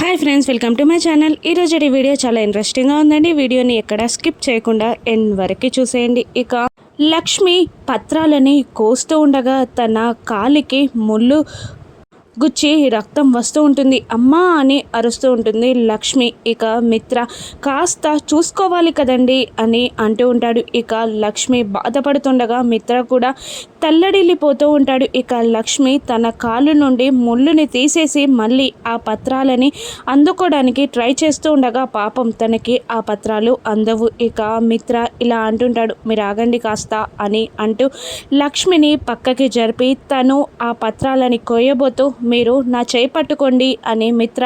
Hi friends welcome to my channel. ఈరోజు ఈ video చాలా ఇంట్రెస్టింగ్గా ఉందండి. వీడియోని ఎక్కడ స్కిప్ చేయకుండా ఎన్ వరకు చూసేయండి. ఇక లక్ష్మి పత్రాలని కోస్తూ ఉండగా తన కాలికి ముళ్ళు గుచ్చి రక్తం వస్తూ ఉంటుంది. అమ్మా అని అరుస్తూ ఉంటుంది లక్ష్మి. ఇక మిత్ర కాస్త చూసుకోవాలి కదండి అని అంటూ ఉంటాడు. ఇక లక్ష్మి బాధపడుతుండగా మిత్ర కూడా తల్లడిల్లిపోతూ ఉంటాడు. ఇక లక్ష్మి తన కాలు నుండి ముళ్ళుని తీసేసి మళ్ళీ ఆ పత్రాలని అందుకోవడానికి ట్రై చేస్తూ ఉండగా పాపం తనకి ఆ పత్రాలు అందవు. ఇక మిత్ర ఇలా అంటుంటాడు మీరు ఆగండి కాస్త అని అంటూ లక్ష్మిని పక్కకి జరిపి తను ఆ పత్రాలని కోయబోతూ మీరు నా చేయి పట్టుకోండి అని మిత్ర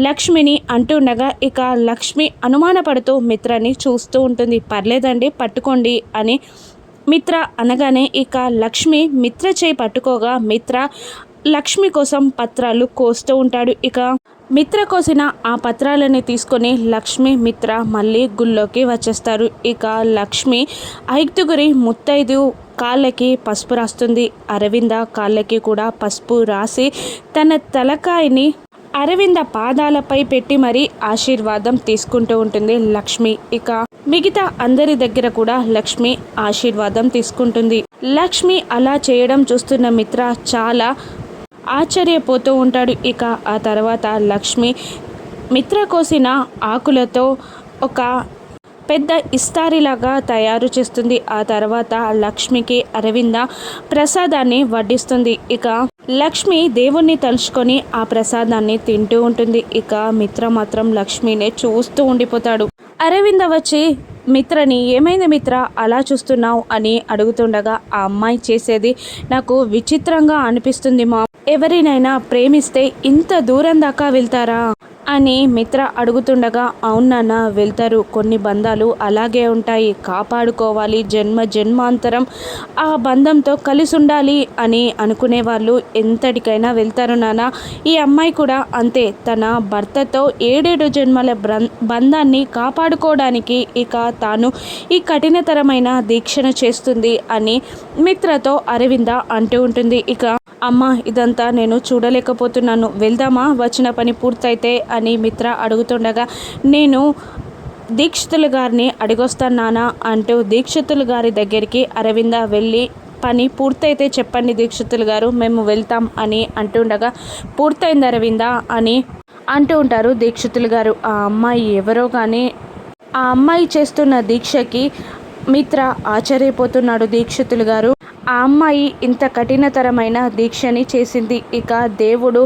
లక్ష్మిని అంటుండగా ఇక లక్ష్మి అనుమానపడుతూ మిత్రని చూస్తూ ఉంటుంది. పర్లేదండి పట్టుకోండి అని మిత్ర అనగానే ఇక లక్ష్మి మిత్ర చేయి పట్టుకోగా మిత్ర లక్ష్మి కోసం పత్రాలు కోస్తూ ఉంటాడు. ఇక మిత్ర కోసిన ఆ పత్రాలని తీసుకొని లక్ష్మి మిత్ర మళ్ళీ గుళ్ళోకి వచ్చేస్తారు. ఇక లక్ష్మి ఐదుగురి ముత్తైదు కాళ్ళకి పసుపు రాస్తుంది. అరవింద కాళ్ళకి కూడా పసుపు రాసి తన తలకాయని అరవింద పాదాలపై పెట్టి మరీ ఆశీర్వాదం తీసుకుంటూ ఉంటుంది లక్ష్మి. ఇక మిగతా అందరి దగ్గర కూడా లక్ష్మి ఆశీర్వాదం తీసుకుంటుంది. లక్ష్మి అలా చేయడం చూస్తున్న మిత్ర చాలా ఆశ్చర్యపోతూ ఉంటాడు. ఇక ఆ తర్వాత లక్ష్మి మిత్ర కోసిన ఆకులతో ఒక పెద్ద ఇస్తారిలాగా తయారు చేస్తుంది. ఆ తర్వాత లక్ష్మికి అరవింద ప్రసాదాన్ని వడ్డిస్తుంది. ఇక లక్ష్మి దేవుణ్ణి తలుచుకొని ఆ ప్రసాదాన్ని తింటూ ఉంటుంది. ఇక మిత్ర మాత్రం లక్ష్మినే చూస్తూ ఉండిపోతాడు. అరవింద వచ్చి మిత్రని ఏమైంది మిత్ర? అలా చూస్తున్నావు అని అడుగుతుండగా ఆ అమ్మాయి చేసేది నాకు విచిత్రంగా అనిపిస్తుంది మా ఎవరినైనా ప్రేమిస్తే ఇంత దూరం దాకా వెళ్తారా? అని మిత్ర అడుగుతుండగా అవునన్న వెళ్తారు. కొన్ని బంధాలు అలాగే ఉంటాయి. కాపాడుకోవాలి. జన్మ జన్మాంతరం ఆ బంధంతో కలిసి ఉండాలి అని అనుకునే వాళ్ళు ఎంతటికైనా వెళ్తారు నాన్న. ఈ అమ్మాయి కూడా అంతే. తన భర్తతో ఏడేడు జన్మల బంధాన్ని కాపాడుకోవడానికి ఇక తాను ఈ కఠినతరమైన దీక్షను చేస్తుంది అని మిత్రతో అరవింద అంటూ ఉంటుంది. ఇక అమ్మ ఇదంతా నేను చూడలేకపోతున్నాను. వెళ్దామా? వచ్చిన పని పూర్తయితే అని మిత్ర అడుగుతుండగా నేను దీక్షితులు గారిని అడిగొస్తాను నానా అంటూ దీక్షితులు గారి దగ్గరికి అరవింద వెళ్ళి పని పూర్తయితే చెప్పండి దీక్షితులు గారు మేము వెళ్తాం అని అంటుండగా పూర్తయింది అరవింద అని అంటూ ఉంటారు దీక్షితులు గారు. ఆ అమ్మాయి ఎవరో కానీ ఆ అమ్మాయి చేస్తున్న దీక్షకి మిత్ర ఆశ్చర్యపోతున్నాడు దీక్షితులు గారు. ఆ అమ్మాయి ఇంత కఠినతరమైన దీక్షని చేసింది. ఇక దేవుడు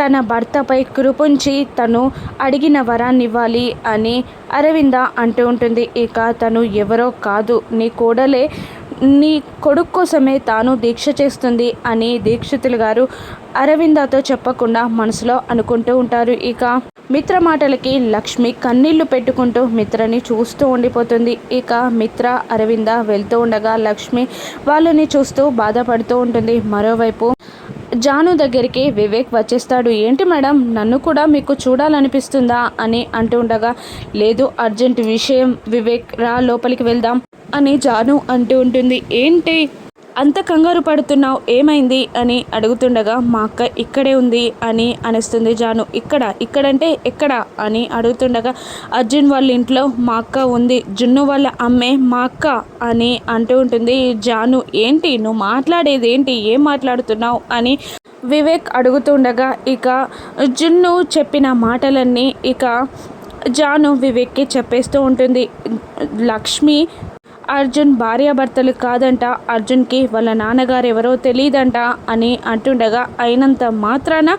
తన భర్తపై కృపుంచి తను అడిగిన వరాన్ని ఇవ్వాలి అని అరవింద అంటూ ఉంటుంది. ఇక తను ఎవరో కాదు నీ కోడలే నీ కొడుకు కోసమే తాను దీక్ష చేస్తుంది అని దీక్షితులు గారు అరవిందతో చెప్పకుండా మనసులో అనుకుంటూ ఉంటారు. ఇక మిత్ర మాటలకి లక్ష్మి కన్నీళ్ళు పెట్టుకుంటూ మిత్రని చూస్తూ ఉండిపోతుంది. ఇక మిత్ర అరవింద వెళ్తూ ఉండగా లక్ష్మి వాళ్ళని చూస్తూ బాధపడుతూ ఉంటుంది. మరోవైపు జాను దగ్గరికి వివేక్ వచ్చేస్తాడు. ఏంటి మేడం నన్ను కూడా మీకు చూడాలనిపిస్తుందా? అని అంటూ ఉండగా లేదు అర్జెంట్ విషయం. వివేక్ రా లోపలికి వెళ్దాం అని జాను అంటూ ఉంటుంది. ఏంటి? అంత కంగారు పడుతున్నావు ఏమైంది? అని అడుగుతుండగా మా అక్క ఇక్కడే ఉంది అని అనిస్తుంది జాను. ఇక్కడ ఇక్కడంటే ఎక్కడ? అని అడుగుతుండగా అర్జున్ వాళ్ళ ఇంట్లో మా అక్క ఉంది జున్ను వాళ్ళ అమ్మే మా అక్క అని అంటూ ఉంటుంది. జాను ఏంటి? నువ్వు మాట్లాడేది ఏంటి? ఏం మాట్లాడుతున్నావు? అని వివేక్ అడుగుతుండగా ఇక జున్ను చెప్పిన మాటలన్నీ ఇక జాను వివేక్కి చెప్పేస్తూ ఉంటుంది. లక్ష్మి అర్జున్ భార్యాభర్తలు కాదంట. అర్జున్కి వాళ్ళ నాన్నగారు ఎవరో తెలియదంట అని అంటుండగా అయినంత మాత్రాన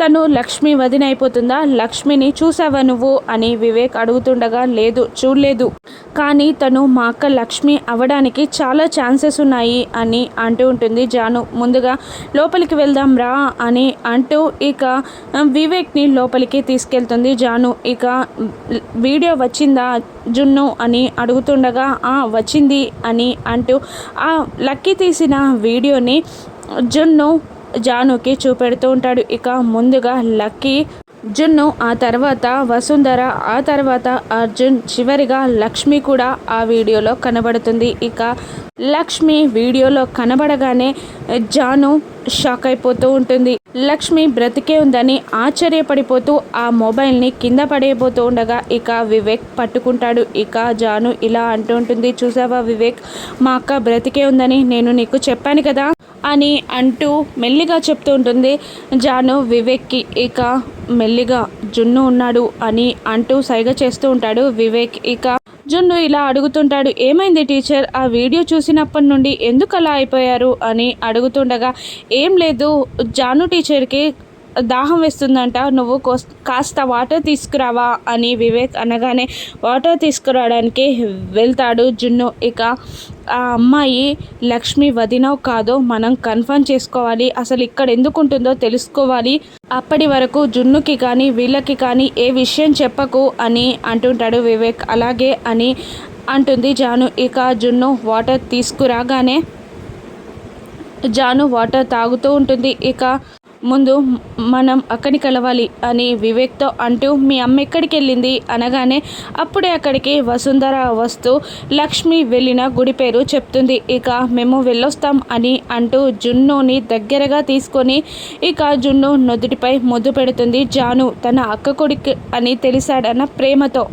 తను లక్ష్మి వదినైపోతుందా లక్ష్మిని చూసావా నువ్వు? అని వివేక్ అడుగుతుండగా లేదు చూడలేదు. కానీ తను మా అక్క లక్ష్మి అవ్వడానికి చాలా ఛాన్సెస్ ఉన్నాయి అని అంటూ ఉంటుంది జాను. ముందుగా లోపలికి వెళ్దాం రా అని అంటూ ఇక వివేక్ని లోపలికి తీసుకెళ్తుంది జాను. ఇక వీడియో వచ్చిందా జున్ను? అని అడుగుతుండగా వచ్చింది. అని అంటూ ఆ లక్కీ తీసిన వీడియోని జున్ను జానుకి చూపెడుతూ ఉంటాడు. ఇక ముందుగా లక్కీ జున్ను ఆ తర్వాత వసుంధర ఆ తర్వాత అర్జున్ చివరిగా లక్ష్మి కూడా ఆ వీడియోలో కనబడుతుంది. ఇక లక్ష్మి వీడియోలో కనబడగానే జాను షాక్ అయిపోతూ ఉంటుంది. లక్ష్మి బ్రతికే ఉందని ఆశ్చర్యపడిపోతూ ఆ మొబైల్ని కింద పడేయబోతూ ఉండగా ఇక వివేక్ పట్టుకుంటాడు. ఇక జాను ఇలా అంటూ ఉంటుంది చూసావా వివేక్? మా అక్క బ్రతికే ఉందని నేను నీకు చెప్పాను కదా అని అంటూ మెల్లిగా చెప్తూ ఉంటుంది. జాను వివేక్కి ఇక మెల్లిగా జున్ను ఉన్నాడు అని అంటూ సైగ చేస్తూ ఉంటాడు. వివేక్ ఇక జున్ను ఇలా అడుగుతుంటాడు ఏమైంది టీచర్? ఆ వీడియో చూసినప్పటి నుండి ఎందుకు అలా అయిపోయారు? అని అడుగుతుండగా ఏం లేదు జాను టీచర్కి దాహం వేస్తుందంట నువ్వు కాస్త వాటర్ తీసుకురావా? అని వివేక్ అనగానే వాటర్ తీసుకురావడానికి వెళ్తాడు జున్ను. ఇక ఆ అమ్మాయి లక్ష్మి వదినో కాదో మనం కన్ఫర్మ్ చేసుకోవాలి. అసలు ఇక్కడ ఎందుకు ఉంటుందో తెలుసుకోవాలి. అప్పటి వరకు జున్నుకి కానీ వీళ్ళకి కానీ ఏ విషయం చెప్పకు అని అంటుంటాడు వివేక్. అలాగే అని అంటుంది జాను. ఇక జున్ను వాటర్ తీసుకురాగానే జాను వాటర్ తాగుతూ ఉంటుంది. ఇక ముందు మనం అక్కడికి కలవాలి అని వివేక్తో అంటూ మీ అమ్మ ఎక్కడికి వెళ్ళింది అనగానే అప్పుడే అక్కడికి వసుంధర వస్తూ లక్ష్మి వెళ్ళిన గుడి పేరు చెప్తుంది. ఇక మేము వెళ్ళొస్తాం అని అంటూ జున్నుని దగ్గరగా తీసుకొని ఇక జున్ను నుదుటిపై ముద్దు పెడుతుంది. జాను తన అక్క కొడుకు అని తెలిసాడన్న ప్రేమతో.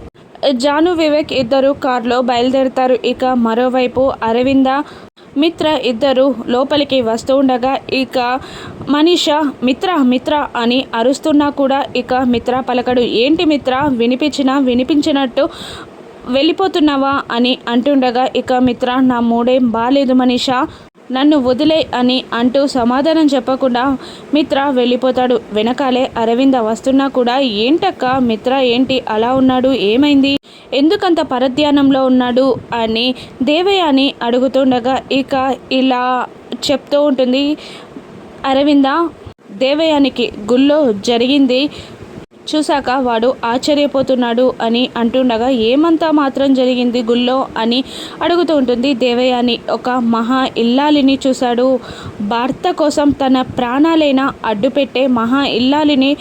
జాను వివేక్ ఇద్దరు కారులో బయలుదేరుతారు. ఇక మరోవైపు అరవింద మిత్ర ఇద్దరు లోపలికి వస్తూ ఉండగా ఇక మనీష మిత్ర మిత్ర అని అరుస్తున్నా కూడా ఇక మిత్ర పలకడు ఏంటి మిత్ర వినిపించినా వినిపించినట్టు వెళ్ళిపోతున్నావా? అని అంటుండగా ఇక మిత్ర నా మూడేం బాగాలేదు మనిష నన్ను వదిలే అని అంటూ సమాధానం చెప్పకుండా మిత్ర వెళ్ళిపోతాడు. వెనకాలే అరవింద వస్తున్నా కూడా ఏంటక్క మిత్ర ఏంటి అలా ఉన్నాడు? ఏమైంది? ఎందుకంత పరధ్యానంలో ఉన్నాడు అని దేవయాని అడుగుతుండగా ఇక ఇలా చెప్తూ ఉంటుంది అరవింద దేవయానికి గుళ్ళో జరిగింది. చూశాక వాడు ఆశ్చర్యపోతున్నాడు అని అంటుండగా ఏమంతా మాత్రం జరిగింది గుళ్ళో? అని అడుగుతూ ఉంటుంది దేవయాని. ఒక మహా ఇల్లాలిని చూశాడు. భర్త కోసం తన ప్రాణాలైనా అడ్డుపెట్టే మహా ఇల్లాలిని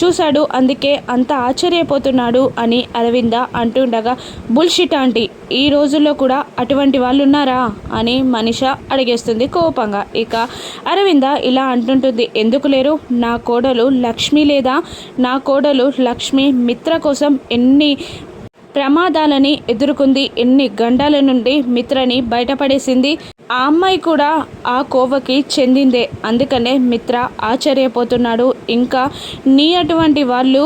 చూశాడు. అందుకే అంత ఆశ్చర్యపోతున్నాడు అని అరవింద అంటుండగా బుల్షిట్ ఆంటీ ఈ రోజుల్లో కూడా అటువంటి వాళ్ళు ఉన్నారా అని మనిష అడిగేస్తుంది కోపంగా. ఇక అరవింద ఇలా అంటుంటుంది ఎందుకు లేరు? నా కోడలు లక్ష్మి లేదా? నా కోడలు లక్ష్మి మిత్ర కోసం ఎన్ని ప్రమాదాలని ఎదుర్కొంది ఎన్ని గండాల నుండి మిత్రని బయటపడేసింది? ఆ అమ్మాయి కూడా ఆ కోవకి చెందిందే. అందుకనే మిత్ర ఆశ్చర్యపోతున్నాడు. ఇంకా నీ అటువంటి వాళ్ళు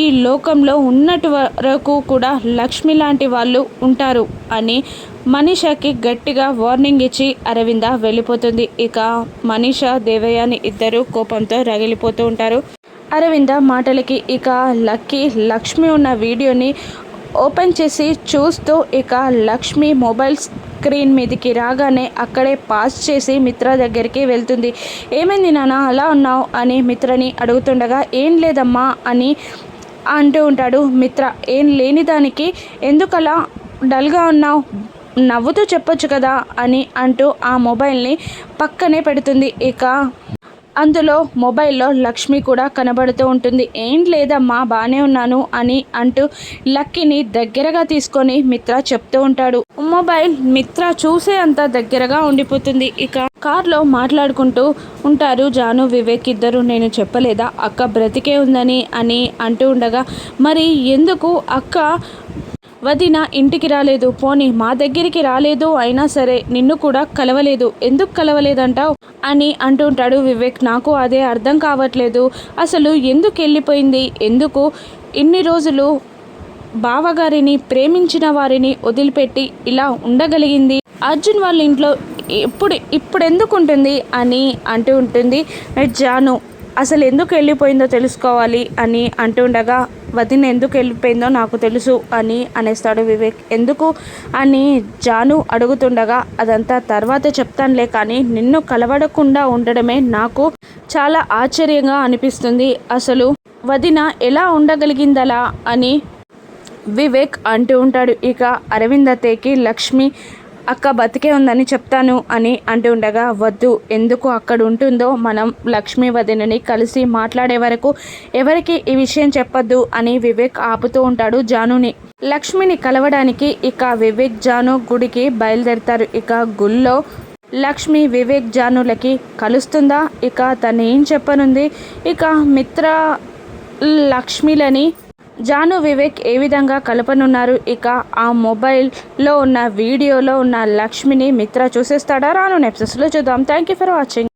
ఈ లోకంలో ఉన్నటు వరకు కూడా లక్ష్మి లాంటి వాళ్ళు ఉంటారు అని మనీషాకి గట్టిగా వార్నింగ్ ఇచ్చి అరవింద వెళ్ళిపోతుంది. ఇక మనీషా దేవయాని ఇద్దరు కోపంతో రగిలిపోతూ ఉంటారు. అరవింద మాటలకి ఇక లక్కీ లక్ష్మి ఉన్న వీడియోని ఓపెన్ చేసి చూస్తూ ఇక లక్ష్మి మొబైల్ స్క్రీన్ మీదకి రాగానే అక్కడే పాస్ చేసి మిత్ర దగ్గరికి వెళ్తుంది. ఏమైంది నాన్న అలా ఉన్నావు? అని మిత్రని అడుగుతుండగా ఏం లేదమ్మా అని అంటూ ఉంటాడు మిత్ర. ఏం లేని దానికి ఎందుకలా డల్గా ఉన్నావు? నవ్వుతూ చెప్పొచ్చు కదా అని అంటూ ఆ మొబైల్ని పక్కనే పెడుతుంది. ఇక అందులో మొబైల్లో లక్ష్మి కూడా కనబడుతూ ఉంటుంది. ఏం లేదమ్మా బాగానే ఉన్నాను అని అంటూ లక్కీని దగ్గరగా తీసుకొని మిత్ర చెప్తూ ఉంటాడు. మొబైల్ మిత్ర చూసే అంత దగ్గరగా ఉండిపోతుంది. ఇక కార్లో మాట్లాడుకుంటూ ఉంటారు జాను వివేక్ ఇద్దరు నేను చెప్పలేదా? అక్క బ్రతికే ఉందని అని అంటూ ఉండగా మరి ఎందుకు? అక్క వదిన ఇంటికి రాలేదు. పోనీ మా దగ్గరికి రాలేదు అయినా సరే నిన్ను కూడా కలవలేదు. ఎందుకు కలవలేదంటావు అని అంటుంటాడు వివేక్. నాకు అదే అర్థం కావట్లేదు. అసలు ఎందుకు వెళ్ళిపోయింది? ఎందుకు ఇన్ని రోజులు బావగారిని ప్రేమించిన వారిని వదిలిపెట్టి ఇలా ఉండగలిగింది? అర్జున్ వాళ్ళ ఇంట్లో ఇప్పుడు ఇప్పుడు ఎందుకు ఉంటుంది? అని అంటూ ఉంటుంది. జాను అసలు ఎందుకు వెళ్ళిపోయిందో తెలుసుకోవాలి అని అంటుండగా వదిన ఎందుకు వెళ్ళిపోయిందో నాకు తెలుసు అని అనేస్తాడు వివేక్. ఎందుకు అని జాను అడుగుతుండగా అదంతా తర్వాత చెప్తానులే కానీ నిన్ను కలవడకుండా ఉండడమే నాకు చాలా ఆశ్చర్యంగా అనిపిస్తుంది. అసలు వదిన ఎలా ఉండగలిగిందలా? అని వివేక్ అంటూ ఉంటాడు. ఇక అరవిందతేకి లక్ష్మి అక్క బతికే ఉందని చెప్తాను అని అంటూ ఉండగా వద్దు ఎందుకు అక్కడ ఉంటుందో మనం లక్ష్మీ వదినని కలిసి మాట్లాడే వరకు ఎవరికి ఈ విషయం చెప్పొద్దు అని వివేక్ ఆపుతూ ఉంటాడు జానుని. లక్ష్మిని కలవడానికి ఇక వివేక్ జాను గుడికి బయలుదేరతారు. ఇక గుళ్ళో లక్ష్మి వివేక్ జానులకి కలుస్తుందా? ఇక తను ఏం చెప్పనుంది? ఇక మిత్ర లక్ష్మిలని జాను వివేక్ ఏ విధంగా కలపనున్నారు? ఇక ఆ మొబైల్లో ఉన్న వీడియోలో ఉన్న లక్ష్మిని మిత్ర చూసేస్తాడా? రాను నెప్సెస్లో చూద్దాం. Thank you for watching